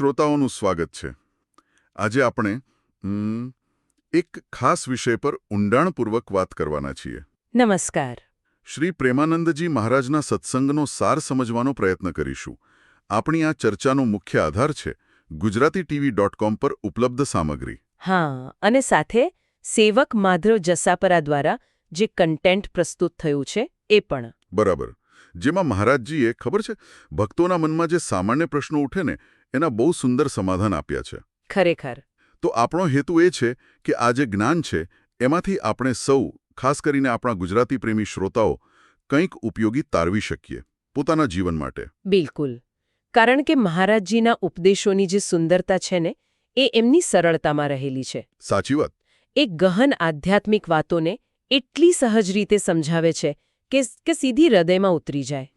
શ્રોતાઓનું સ્વાગત છે. આજે આપણે એક ખાસ વિષય પર ઊંડાણપૂર્વક વાત કરવાના છીએ. નમસ્કાર. શ્રી પ્રેમાનંદજી મહારાજના સત્સંગનો સાર સમજવાનો પ્રયત્ન કરીશું. આપણી આ ચર્ચાનો મુખ્ય આધાર છે ગુજરાતી ટીવી ડોટ કોમ પર ઉપલબ્ધ સામગ્રી. હા અને સાથે સેવક માધવ જસાપરા દ્વારા જે કન્ટેન્ટ પ્રસ્તુત થયું છે એ પણ. બરાબર. જેમાં મહારાજજીએ ખબર છે ભક્તોના મનમાં જે સામાન્ય પ્રશ્નો ઉઠે ને એના બહુ સુંદર સમાધાન આપ્યા છે. ખરેખર. તો આપણો હેતુ એ છે કે આ જે જ્ઞાન છે એમાંથી આપણે સૌ ખાસ કરીને આપણા ગુજરાતી પ્રેમી શ્રોતાઓ કંઈક ઉપયોગી તારવી શકીએ પોતાના જીવન માટે. બિલકુલ. કારણ કે મહારાજજીના ઉપદેશોની જે સુંદરતા છે ને એ એમની સરળતામાં રહેલી છે. સાચી વાત. એ ગહન આધ્યાત્મિક વાતોને એટલી સહજ રીતે સમજાવે છે કે કે સીધી હૃદયમાં ઉતરી જાય.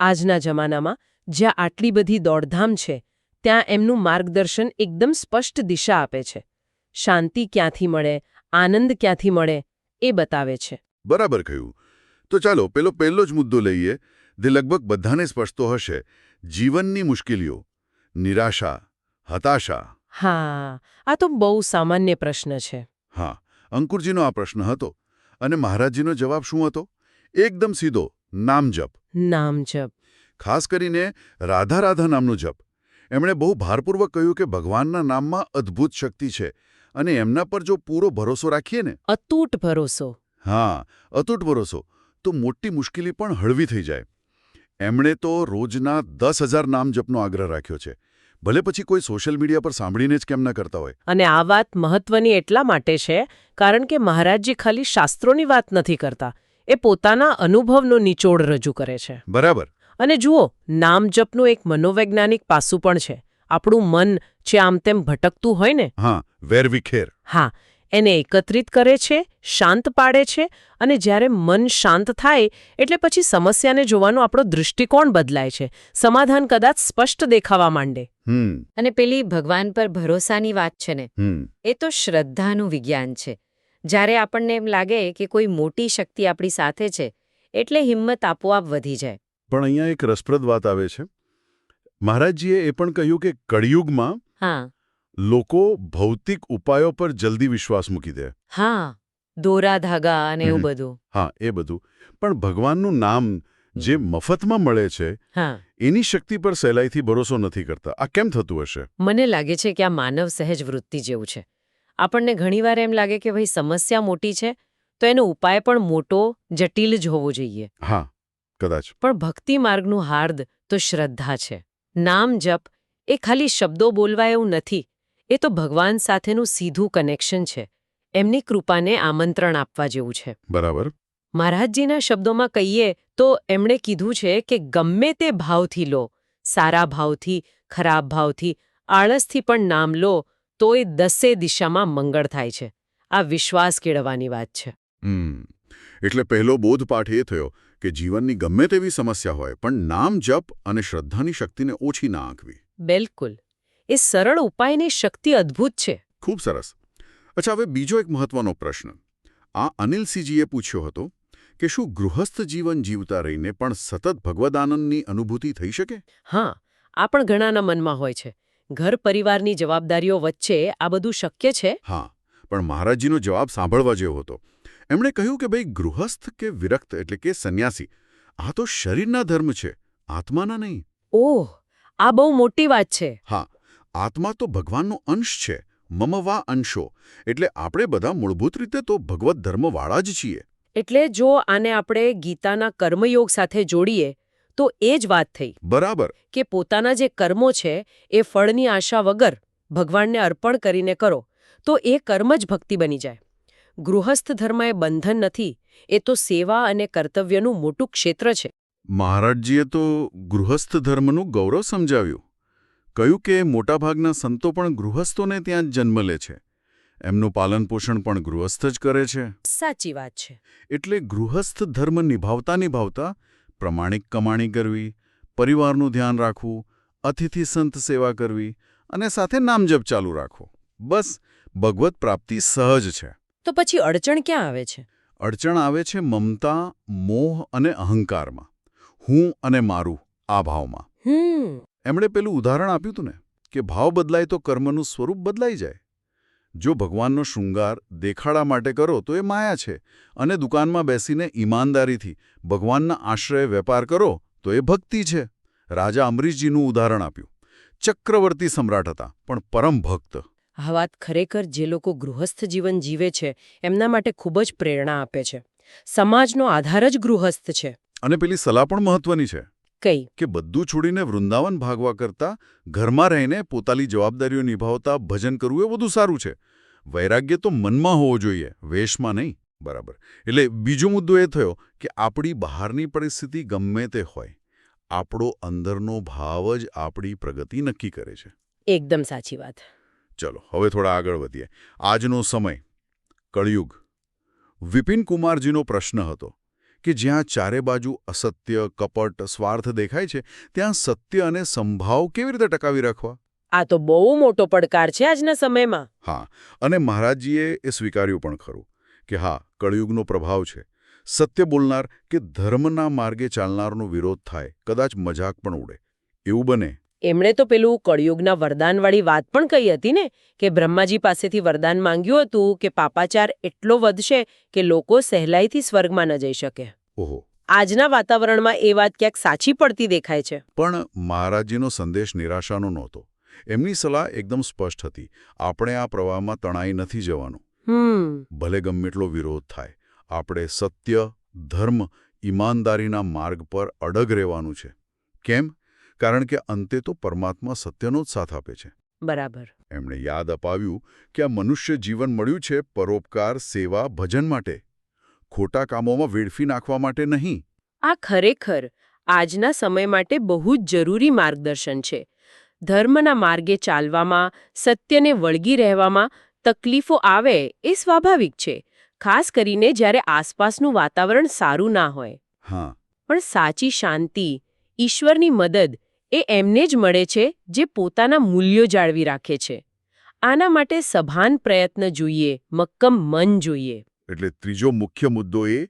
આજના જમાનામાં જ્યાં આટલી બધી દોડધામ છે ત્યાં એમનું માર્ગદર્શન એકદમ સ્પષ્ટ દિશા આપે છે. શાંતિ ક્યાંથી મળે આનંદ ક્યાંથી મળે એ બતાવે છે. બરાબર કહ્યું. તો ચાલો પેલો પહેલો જ મુદ્દો લઈએ. જે લગભગ બધાને સ્પષ્ટ હશે. જીવનની મુશ્કેલીઓ. નિરાશા હતાશા. હા આ તો બહુ સામાન્ય પ્રશ્ન છે. હા અંકુરજીનો આ પ્રશ્ન હતો. અને મહારાજજીનો જવાબ શું હતો? એકદમ સીધો નામ જપ નામ જપ ખાસ કરીને રાધા રાધા નામનું જપ. એમણે બહુ ભારપૂર્વક કહ્યું કે ભગવાનના નામમાં અદ્ભુત શક્તિ છે અને એમના પર જો પૂરો ભરોસો રાખીએ ને અતૂટ ભરોસો. હા અતૂટ ભરોસો તો મોટી મુશ્કેલી પણ હળવી થઈ જાય. એમણે તો રોજના દસ હજાર નામ જપનો આગ્રહ રાખ્યો છે. ભલે પછી કોઈ સોશિયલ મીડિયા પર સાંભળીને જ કેમ ન કરતા હોય. અને આ વાત મહત્વની એટલા માટે છે કારણ કે મહારાજજી ખાલી શાસ્ત્રોની વાત નથી કરતા. એ પોતાના અનુભવનો નિચોડ રજૂ કરે છે. બરાબર. અને જુઓ નામ જપનું એક મનોવૈજ્ઞાનિક પાસું પણ છે. આપણું મન જે આમ તેમ ભટકતું હોય ને? હા વેરવિખેર હા એને એકત્રિત કરે છે શાંત પાડે છે અને જ્યારે મન શાંત થાય એટલે પછી સમસ્યાને જોવાનો આપણો દૃષ્ટિકોણ બદલાય છે. સમાધાન કદાચ સ્પષ્ટ દેખાવા માંડે. હમ. અને પેલી ભગવાન પર ભરોસાની વાત છે ને? એ તો શ્રદ્ધાનું વિજ્ઞાન છે. જ્યારે આપણને એમ લાગે કે કોઈ મોટી શક્તિ આપણી સાથે છે એટલે હિંમત આપોઆપ વધી જાય. પણ અહીંયા એક રસપ્રદ વાત આવે છે. મહારાજજીએ એ પણ કહ્યું કે કળિયુગમાં હા. લોકો ભૌતિક ઉપાયો પર જલ્દી વિશ્વાસ મૂકી દે. હા દોરા ધાગા અને એવું બધું. હા એ બધું. પણ ભગવાનનું નામ જે મફતમાં મળે છે હા. એની શક્તિ પર સહેલાઈથી ભરોસો નથી કરતા. આ કેમ થતું હશે? મને લાગે છે કે આ માનવ સહેજ વૃત્તિ જેવું છે. આપણને ઘણીવાર એમ લાગે કે ભાઈ સમસ્યા મોટી છે તો એનો ઉપાય પણ મોટો જટિલ જ હોવો જોઈએ. હા. કદાચ. પણ ભક્તિ માર્ગનું હાર્દ તો શ્રદ્ધા છે. નામ જપ એ ખાલી શબ્દો બોલવા એવું નથી. એ તો ભગવાન સાથેનું સીધું કનેક્શન છે. એમની કૃપાને આમંત્રણ આપવા જેવું છે. બરાબર. મહારાજજીના શબ્દોમાં કહીએ તો એમણે કીધું છે કે ગમે તે ભાવથી લો સારા ભાવથી ખરાબ ભાવથી આળસથી પણ નામ લો તો એ દસે દિશામાં મંગળ થાય છે. આ વિશ્વાસ કેળવવાની વાત છે. એટલે પહેલો બોધપાઠ એ થયો કે જીવનની ગમે તેવી સમસ્યા હોય પણ નામ જપ અને શ્રદ્ધાની શક્તિને ઓછી ના આંકવી. બિલકુલ. એ સરળ ઉપાયની શક્તિ અદ્ભુત છે. ખૂબ સરસ. અચ્છા હવે બીજો એક મહત્વનો પ્રશ્ન. આ અનિલસિંહજીએ પૂછ્યો હતો કે શું ગૃહસ્થ જીવન જીવતા રહીને પણ સતત ભગવદાનંદની અનુભૂતિ થઈ શકે? હા આ પણ ઘણાના મનમાં હોય છે. ઘર પરિવારની જવાબદારીઓ વચ્ચે આ બધું શક્ય છે? હા પણ મહારાજજીનો જવાબ સાંભળવા જેવો હતો. એમણે કહ્યું કે ભાઈ ગૃહસ્થ કે વિરક્ત એટલે કે સંન્યાસી આ તો શરીરના ધર્મ છે આત્માના નહીં. ઓહ આ બહુ મોટી વાત છે. હા આત્મા તો ભગવાનનો અંશ છે મમવા અંશો એટલે આપણે બધા મૂળભૂત રીતે તો ભગવત ધર્મવાળા જ છીએ. એટલે જો આને આપણે ગીતાના કર્મયોગ સાથે જોડીએ તો એ જ વાત થઈ. બરાબર. કે પોતાના જે કર્મો છે એ ફળની આશા વગર ભગવાનને અર્પણ કરીને કરો તો એ કર્મ જ ભક્તિ બની જાય. ગૃહસ્થ ધર્મ એ બંધન નથી એ તો સેવા અને કર્તવ્યનું મોટું ક્ષેત્ર છે. મહારાજજીએ તો ગૃહસ્થ ધર્મનું ગૌરવ સમજાવ્યું. કહ્યું કે મોટાભાગના સંતો પણ ગૃહસ્થોને ત્યાં જ જન્મ લે છે. એમનું પાલનપોષણ પણ ગૃહસ્થ જ કરે છે. સાચી વાત છે. એટલે ગૃહસ્થ ધર્મ નિભાવતા નિભાવતા પ્રમાણિક કમાણી કરવી પરિવારનું ધ્યાન રાખવું અતિથિ સંત સેવા કરવી અને સાથે નામજપ ચાલુ રાખવો. બસ ભગવત પ્રાપ્તિ સહજ છે. તો પછી અડચણ ક્યાં આવે છે? અડચણ આવે છે મમતા મોહ અને અહંકારમાં. હું અને મારું આ ભાવમાં. એમણે પેલું ઉદાહરણ આપ્યું હતું ને કે ભાવ બદલાય તો કર્મનું સ્વરૂપ બદલાઈ જાય. જો ભગવાનનો શૃંગાર દેખાડા માટે કરો તો એ માયા છે અને દુકાનમાં બેસીને ઈમાનદારીથી ભગવાનના આશ્રય વેપાર કરો તો એ ભક્તિ છે. રાજા અમરીશજીનું ઉદાહરણ આપ્યું. ચક્રવર્તી સમ્રાટ હતા પણ પરમ ભક્ત. આ વાત ખરેખર જે લોકો ગૃહસ્થ જીવન જીવે છે એમના માટે ખૂબ જ પ્રેરણા આપે છે. સમાજનો આધાર જ ગૃહસ્થ છે. અને પેલી સલાહ પણ મહત્વની છે. કઈ? કે બધું છોડીને વૃંદાવન ભાગવા કરતા ઘરમાં રહીને પોતાની જવાબદારીઓ નિભાવતા ભજન કરવું એ વધુ સારું છે. વૈરાગ્ય તો મનમાં હોવો જોઈએ વેશમાં નહીં બરાબર. એટલે બીજો મુદ્દો એ થયો કે આપણી બહારની પરિસ્થિતિ ગમે તે હોય આપણો અંદરનો ભાવ જ આપણી પ્રગતિ નક્કી કરે છે. એકદમ સાચી વાત. ચલો હવે થોડા આગળ વધીએ. આજનો સમય કળિયુગ. વિપિન કુમારજીનો પ્રશ્ન હતો કે જ્યાં ચારે બાજુ અસત્ય કપટ સ્વાર્થ દેખાય છે ત્યાં સત્ય અને સંભાવ કેવી રીતે ટકાવી રાખવા? આ તો બહુ મોટો પડકાર છે આજના સમયમાં. હા અને મહારાજજીએ એ સ્વીકાર્યું પણ ખરું કે હા કળિયુગનો પ્રભાવ છે. સત્ય બોલનાર કે ધર્મના માર્ગે ચાલનારનો વિરોધ થાય કદાચ મજાક પણ ઉડે. એવું બને. એમણે તો પેલું કળિયુગના વરદાનવાળી વાત પણ કહી હતી ને કે બ્રહ્માજી પાસેથી વરદાન માંગ્યું હતું કે પાપાચાર એટલો વધશે કે લોકો સહેલાઈથી સ્વર્ગમાં ન જઈ શકે. ઓહો. આજના વાતાવરણમાં એ વાત ક્યાંક સાચી પડતી દેખાય છે. પણ મહારાજજીનો સંદેશ નિરાશાનો નહોતો. એમની સલાહ એકદમ સ્પષ્ટ હતી. આપણે આ પ્રવાહમાં તણાઈ નથી જવાનું. ભલે ગમે એટલો વિરોધ થાય. આપણે સત્ય ધર્મ ઈમાનદારીના માર્ગ પર અડગ રહેવાનું છે. કેમ? કારણ કે અંતે તો પરમાત્મા સત્યનો જ સાથ આપે છે. બરાબર. એમણે યાદ અપાવ્યું કે આ મનુષ્ય જીવન મળ્યું છે પરોપકાર સેવા ભજન માટે. ખોટા કામોમાં વેડફી નાખવા માટે નહીં. આ ખરેખર આજના સમય માટે બહુ જ જરૂરી માર્ગદર્શન છે. ધર્મના માર્ગે ચાલવામાં સત્યને વળગી રહેવામાં તકલીફો આવે એ સ્વાભાવિક છે ખાસ કરીને જ્યારે આસપાસનું વાતાવરણ સારું ના હોય. હા. પણ સાચી શાંતિ ઈશ્વરની મદદ એ એમને જ મળે છે જે પોતાના મૂલ્યો જાળવી રાખે છે. આના માટે સભાન પ્રયત્ન જોઈએ મક્કમ મન જોઈએ. એટલે ત્રીજો મુખ્ય મુદ્દો એ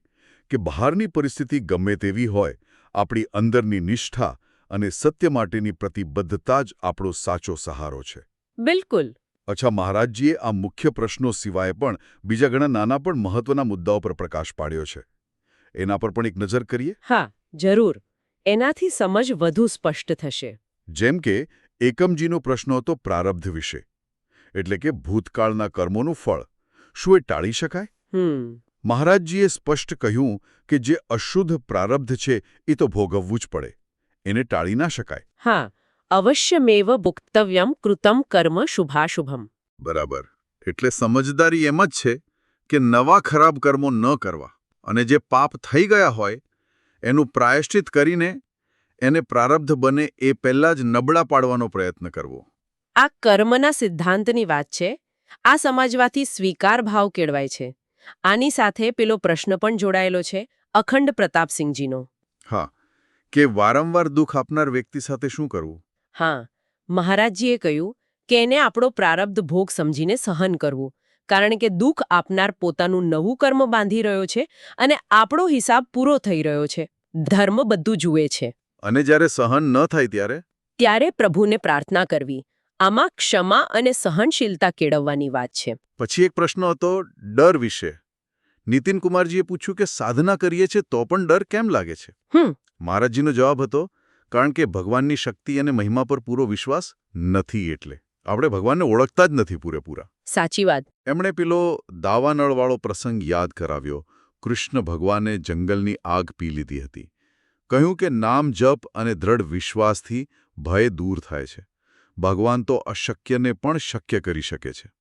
કે બહારની પરિસ્થિતિ ગમે તેવી હોય આપણી અંદરની નિષ્ઠા અને સત્ય માટેની પ્રતિબદ્ધતા જ આપણો સાચો સહારો છે. બિલકુલ. અચ્છા મહારાજજીએ આ મુખ્ય પ્રશ્નો સિવાય પણ બીજા ઘણા નાના પણ મહત્વના મુદ્દાઓ પર પ્રકાશ પાડ્યો છે. એના પર પણ એક નજર કરીએ? હા જરૂર. એનાથી સમજ વધુ સ્પષ્ટ થશે. જેમ કે એકમજીનો પ્રશ્ન હતો પ્રારબ્ધ વિશે. એટલે કે ભૂતકાળના કર્મોનું ફળ. શું એ ટાળી શકાય? હમ. મહારાજજીએ સ્પષ્ટ કહ્યું કે જે અશુદ્ધ પ્રારબ્ધ છે એ તો ભોગવવું જ પડે. એને ટાળી ના શકાય. હા અવશ્યમેવ ભુક્તવ્યમ કૃતમ કર્મ શુભાશુભમ. બરાબર. એટલે સમજદારી એમ જ છે કે નવા ખરાબ કર્મો ન કરવા. અને જે પાપ થઈ ગયા હોય એનું પ્રાયશ્ચિત કરીને એને પ્રારબ્ધ બને એ પહેલાં જ નબળા પાડવાનો પ્રયત્ન કરવો. આ કર્મના સિદ્ધાંતની વાત છે. આ સમાજવાથી સ્વીકાર ભાવ કેળવાય છે. આની સાથે પેલો પ્રશ્ન પણ જોડાયેલો છે અખંડ પ્રતાપસિંહજીનો. હા કે વારંવાર દુઃખ આપનાર વ્યક્તિ સાથે શું કરવું? હા મહારાજજીએ કહ્યું કે એને આપણો પ્રારબ્ધ ભોગ સમજીને સહન કરવું. કારણ કે દુઃખ આપનાર પોતાનું નવું કર્મ બાંધી રહ્યો છે અને આપણો હિસાબ પૂરો થઈ રહ્યો છે. ધર્મ બધું જુએ છે. અને જ્યારે સહન ન થાય ત્યારે? ત્યારે પ્રભુને પ્રાર્થના કરવી. આમાં ક્ષમા અને સહનશીલતા કેળવવાની વાત છે. પછી એક પ્રશ્ન હતો ડર વિશે. નીતિન કુમારજીએ પૂછ્યું કે સાધના કરીએ છીએ તો પણ ડર કેમ લાગે છે? હમ. મહારાજજીનો જવાબ હતો કારણ કે ભગવાનની શક્તિ અને મહિમા પર પૂરો વિશ્વાસ નથી એટલે. આપણે ભગવાનને ઓળખતા જ નથી પૂરેપૂરા. સાચી વાત. એમણે પેલો દાવાનળવાળો પ્રસંગ યાદ કરાવ્યો. કૃષ્ણ ભગવાને જંગલની આગ પી લીધી હતી. કહ્યું કે નામ જપ અને દ્રઢ વિશ્વાસથી ભય દૂર થાય છે. ભગવાન તો અશક્યને પણ શક્ય કરી શકે છે.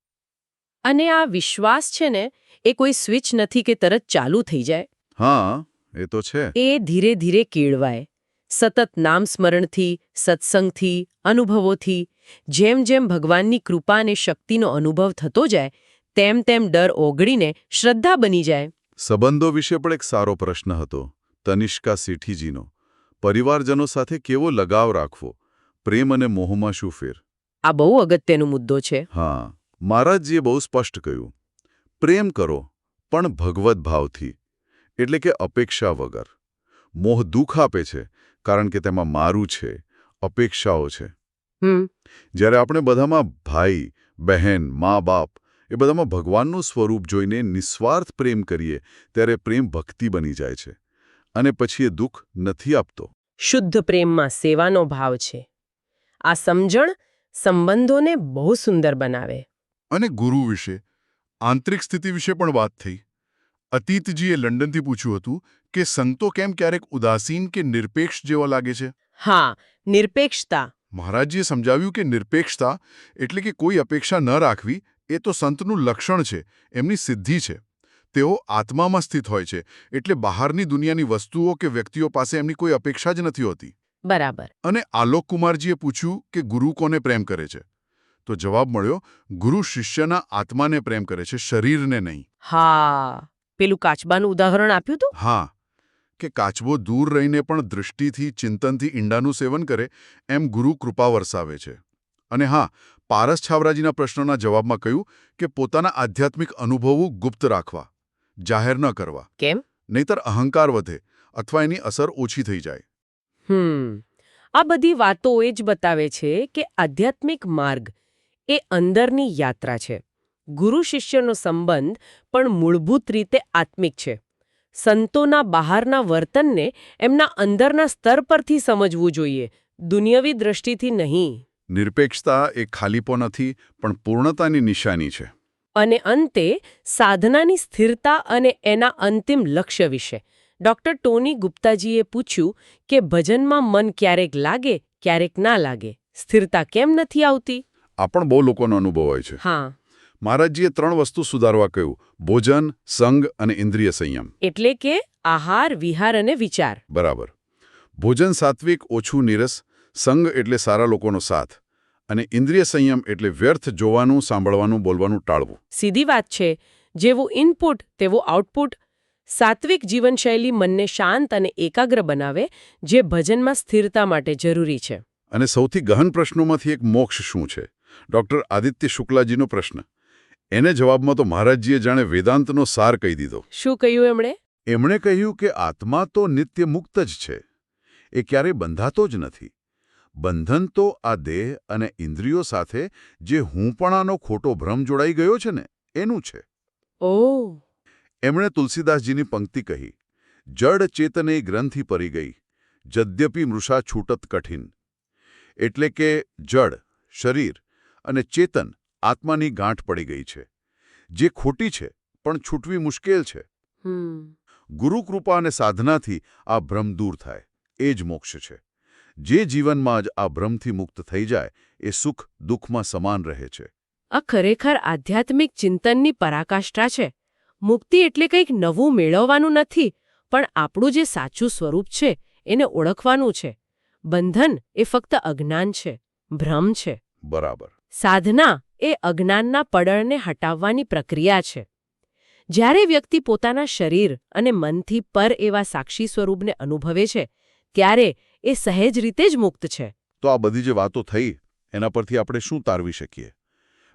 અને આ વિશ્વાસ છે ને એ કોઈ સ્વિચ નથી કે તરત ચાલુ થઈ જાય. હા એ તો છે. એ ધીરે ધીરે કેળવાય. સતત નામ સ્મરણથી સત્સંગથી અનુભવોથી જેમ જેમ ભગવાનની કૃપા અને શક્તિનો અનુભવ થતો જાય તેમ તેમ ડર ઓગળીને શ્રદ્ધા બની જાય. સંબંધો વિશે પણ એક સારો પ્રશ્ન હતો તનિષ્કા સેઠીજીનો પરિવારજનો સાથે કેવો લગાવ રાખવો? પ્રેમ અને મોહમાં શું ફેર? આ બહુ અગત્યનો મુદ્દો છે. હા મહારાજજીએ બહુ સ્પષ્ટ કહ્યું. પ્રેમ કરો પણ ભગવત ભાવથી એટલે કે અપેક્ષા વગર. મોહ દુઃખ આપે છે કારણ કે તેમાં મારું છે અપેક્ષાઓ છે. જ્યારે આપણે બધામાં ભાઈ બહેન મા બાપ એ બધામાં ભગવાનનું સ્વરૂપ જોઈને નિસ્વાર્થ પ્રેમ કરીએ ત્યારે પ્રેમ ભક્તિ બની જાય છે. અને પછી એ દુઃખ નથી આપતો. શુદ્ધ પ્રેમમાં સેવાનો ભાવ છે. આ સમજણ સંબંધોને બહુ સુંદર બનાવે. અને ગુરુ વિશે આંતરિક સ્થિતિ વિશે પણ વાત થઈ. અતીતજીએ લંડનથી પૂછ્યું હતું કે સંતો કેમ ક્યારેક ઉદાસીન કે નિરપેક્ષ જેવા લાગે છે? હા નિરપેક્ષતા મહારાજજીએ સમજાવ્યું કે નિરપેક્ષતા એટલે કે કોઈ અપેક્ષા ન રાખવી એ તો સંતનું લક્ષણ છે એમની સિદ્ધિ છે. તેઓ આત્મામાં સ્થિત હોય છે એટલે બહારની દુનિયાની વસ્તુઓ કે વ્યક્તિઓ પાસે એમની કોઈ અપેક્ષા જ નથી હોતી. બરાબર. અને આલોક કુમારજીએ પૂછ્યું કે ગુરુ કોને પ્રેમ કરે છે? તો જવાબ મળ્યો ગુરુ શિષ્યના આત્માને પ્રેમ કરે છે શરીરને નહીં. હા. પેલું કાચબાનું ઉદાહરણ આપ્યું હતું હા. કે કાચબો દૂર રહીને પણ દૃષ્ટિથી ચિંતનથી ઈંડાનું સેવન કરે એમ ગુરુ કૃપા વરસાવે છે. અને હા પારસ છાવરાજીના પ્રશ્નોના જવાબમાં કહ્યું કે પોતાના આધ્યાત્મિક અનુભવો ગુપ્ત રાખવા જાહેર ન કરવા. કેમ? નહીતર અહંકાર વધે અથવા એની અસર ઓછી થઈ જાય. હમ આ બધી વાતો એ જ બતાવે છે કે આધ્યાત્મિક માર્ગ એ અંદરની યાત્રા છે. ગુરુ શિષ્યનો સંબંધ પણ મૂળભૂત રીતે આત્મિક છે. સંતોના બહારના વર્તનને એમના અંદરના સ્તર પરથી સમજવું જોઈએ. દુનિયાવી દ્રષ્ટિથી નહીં. નિરપેક્ષતા એ ખાલીપો નથી પણ પૂર્ણતાની નિશાની છે. અને અંતે સાધનાની સ્થિરતા અને એના અંતિમ લક્ષ્ય વિશે. ડોક્ટર ટોની ગુપ્તાજીએ પૂછ્યું કે ભજનમાં મન ક્યારેક લાગે ક્યારેક ના લાગે. સ્થિરતા કેમ નથી આવતી? આ પણ બહુ લોકોનો અનુભવ હોય છે. હા. મહારાજજીએ ત્રણ વસ્તુ સુધારવા કહ્યું. ભોજન સંગ અને ઇન્દ્રિય સંયમ. એટલે કે આહાર વિહાર અને વિચાર. બરાબર. ભોજન સાત્વિક ઓછું નીરસ સંગ એટલે સારા લોકોનો સાથ અને ઇન્દ્રિય સંયમ એટલે વ્યર્થ જોવાનું સાંભળવાનું બોલવાનું ટાળવું. સીધી વાત છે. જેવું ઇનપુટ તેવું આઉટપુટ સાત્વિક જીવનશૈલી મનને શાંત અને એકાગ્ર બનાવે જે ભજનમાં સ્થિરતા માટે જરૂરી છે. અને સૌથી ગહન પ્રશ્નોમાંથી એક મોક્ષ શું છે? ડોક્ટર આદિત્ય શુક્લાજીનો પ્રશ્ન. એને જવાબમાં તો મહારાજજીએ જાણે વેદાંતનો સાર કહી દીધો. શું કહ્યું એમણે? એમણે કહ્યું કે આત્મા તો નિત્ય મુક્ત જ છે એ ક્યારેય બંધાતો જ નથી. બંધન તો આ દેહ અને ઇન્દ્રિયો સાથે જે હુંપણાનો ખોટો ભ્રમ જોડાઈ ગયો છે ને એનું છે. ઓહ એમણે તુલસીદાસજીની પંક્તિ કહી જડ ચેતને ગ્રંથિ પરી ગઈ જદ્યપી મૃષા છૂટત કઠિન. એટલે કે જડ શરીર અને ચેતન આત્માની ગાંઠ પડી ગઈ છે. જે ખોટી છે પણ છૂટવી મુશ્કેલ છે. ગુરુકૃપા અને સાધનાથી આ ભ્રમ દૂર થાય. એ જ મોક્ષ છે. જે જીવનમાં જ આ ભ્રમથી મુક્ત થઈ જાય એ સુખ દુઃખમાં સમાન રહે છે. આ ખરેખર આધ્યાત્મિક ચિંતનની પરાકાષ્ઠા છે. મુક્તિ એટલે કંઈક નવું મેળવવાનું નથી પણ આપણું જે સાચું સ્વરૂપ છે એને ઓળખવાનું છે. બંધન એ ફક્ત અજ્ઞાન છે. ભ્રમ છે. બરાબર. સાધના એ અજ્ઞાનના પડળને હટાવવાની પ્રક્રિયા છે. જ્યારે વ્યક્તિ પોતાના શરીર અને મનથી પર એવા સાક્ષી સ્વરૂપને અનુભવે છે ત્યારે એ સહેજ રીતે જ મુક્ત છે. તો આ બધી જે વાતો થઈ એના પરથી આપણે શું તારવી શકીએ?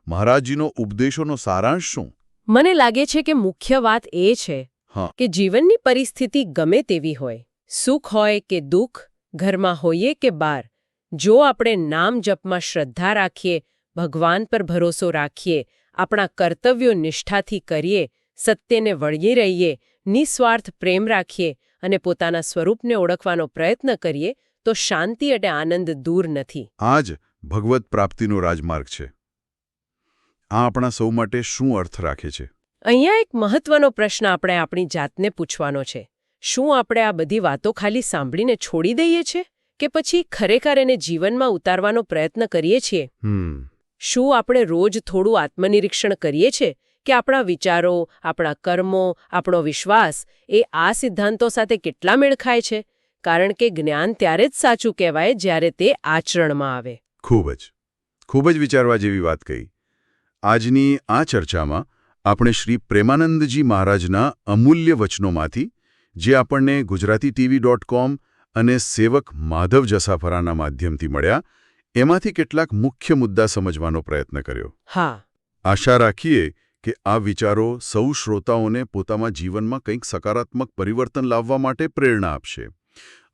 મહારાજજીનો ઉપદેશોનો સારાંશ શું? મને લાગે છે કે મુખ્ય વાત એ છે. કે જીવનની પરિસ્થિતિ ગમે તેવી હોય. સુખ હોય કે દુઃખ ઘરમાં હોઈએ કે બહાર જો આપણે નામ જપમાં શ્રદ્ધા રાખીએ ભગવાન પર ભરોસો રાખીએ આપણા કર્તવ્યો નિષ્ઠાથી કરીએ સત્યને વળગી રહીએ નિસ્વાર્થ પ્રેમ રાખીએ અને પોતાના સ્વરૂપને ઓળખવાનો પ્રયત્ન કરીએ તો શાંતિ અને આનંદ દૂર નથી. આ જ ભગવત પ્રાપ્તિનો રાજમાર્ગ છે. આ આપણા સૌ માટે શું અર્થ રાખે છે? અહીંયા એક મહત્વનો પ્રશ્ન આપણે આપણી જાતને પૂછવાનો છે. શું આપણે આ બધી વાતો ખાલી સાંભળીને છોડી દઈએ છીએ કે પછી ખરેખર એને જીવનમાં ઉતારવાનો પ્રયત્ન કરીએ છીએ? હમ. શું આપણે રોજ થોડું આત્મનિરીક્ષણ કરીએ છીએ કે આપણા વિચારો, આપણા કર્મો, આપણો વિશ્વાસ એ આ સિદ્ધાંતો સાથે કેટલા મેળ ખાય છે? કારણ કે જ્ઞાન ત્યારે જ સાચું કહેવાય જ્યારે તે આચરણમાં આવે. ખૂબ જ. ખૂબ જ વિચારવા જેવી વાત કહી. આજની આ ચર્ચામાં આપણે શ્રી પ્રેમાનંદજી મહારાજના અમૂલ્ય વચનોમાંથી, જે આપણને ગુજરાતી ટીવી અને સેવક માધવ જસાફરાના માધ્યમથી મળ્યા એમાંથી કેટલાક મુખ્ય મુદ્દા સમજવાનો પ્રયત્ન કર્યો. હા. આશા રાખીએ કે આ વિચારો સૌ શ્રોતાઓને પોતાના જીવનમાં કંઈક સકારાત્મક પરિવર્તન લાવવા માટે પ્રેરણા આપશે.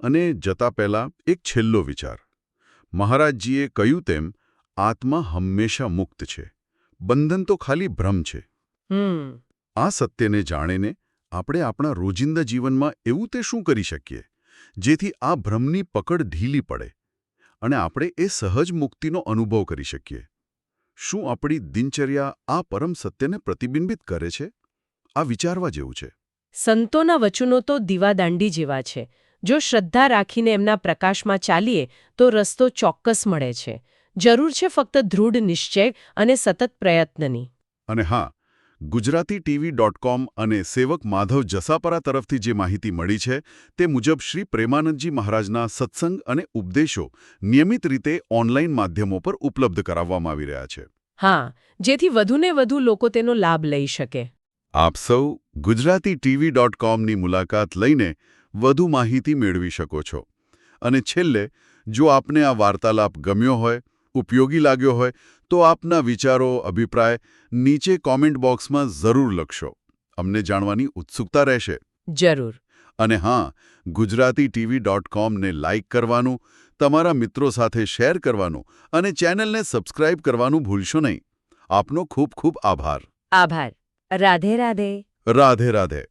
અને જતા પહેલા એક છેલ્લો વિચાર. મહારાજજીએ કહ્યું તેમ આત્મા હંમેશા મુક્ત છે. બંધન તો ખાલી ભ્રમ છે. આ સત્યને જાણીને આપણે આપણા રોજિંદા જીવનમાં એવું તે શું કરી શકીએ? જેથી આ ભ્રમની પકડ ઢીલી પડે. અને આપણે એ સહજ મુક્તિનો અનુભવ કરી શકીએ. શું આપણી દિનચર્યા આ પરમ સત્યને પ્રતિબિંબિત કરે છે? આ વિચારવા જેવું છે. સંતોના વચનો તો દીવાદાંડી જેવા છે. જો શ્રદ્ધા રાખીને એમના પ્રકાશમાં ચાલીએ તો રસ્તો ચોક્કસ મળે છે. જરૂર છે ફક્ત દૃઢ નિશ્ચય અને સતત પ્રયત્નની. અને હા ગુજરાતી ટીવી ડોટ કોમ અને સેવક માધવ જસાપરા તરફથી જે માહિતી મળી છે તે મુજબ શ્રી પ્રેમાનંદજી મહારાજના સત્સંગ અને ઉપદેશો નિયમિત રીતે ઓનલાઈન માધ્યમો પર ઉપલબ્ધ કરાવવામાં આવી રહ્યા છે. હા જેથી વધુને વધુ લોકો તેનો લાભ લઈ શકે. આપ સૌ ગુજરાતી ટીવી ડોટ કોમની મુલાકાત લઈને વધુ માહિતી મેળવી શકો છો. અને છેલ્લે જો આપને આ વાર્તાલાપ ગમ્યો હોય ઉપયોગી લાગ્યો હોય તો આપના વિચારો અભિપ્રાય નીચે કોમેન્ટ બોક્સમાં જરૂર લખશો. અમને જાણવાની ઉત્સુકતા રહેશે. જરૂર. અને હા ગુજરાતી ટીવી ડોટ કોમને લાઇક કરવાનું તમારા મિત્રો સાથે શેર કરવાનું અને ચેનલને સબસ્ક્રાઇબ કરવાનું ભૂલશો નહીં. આપનો ખૂબ ખૂબ આભાર. આભાર. રાધે રાધે. રાધે રાધે.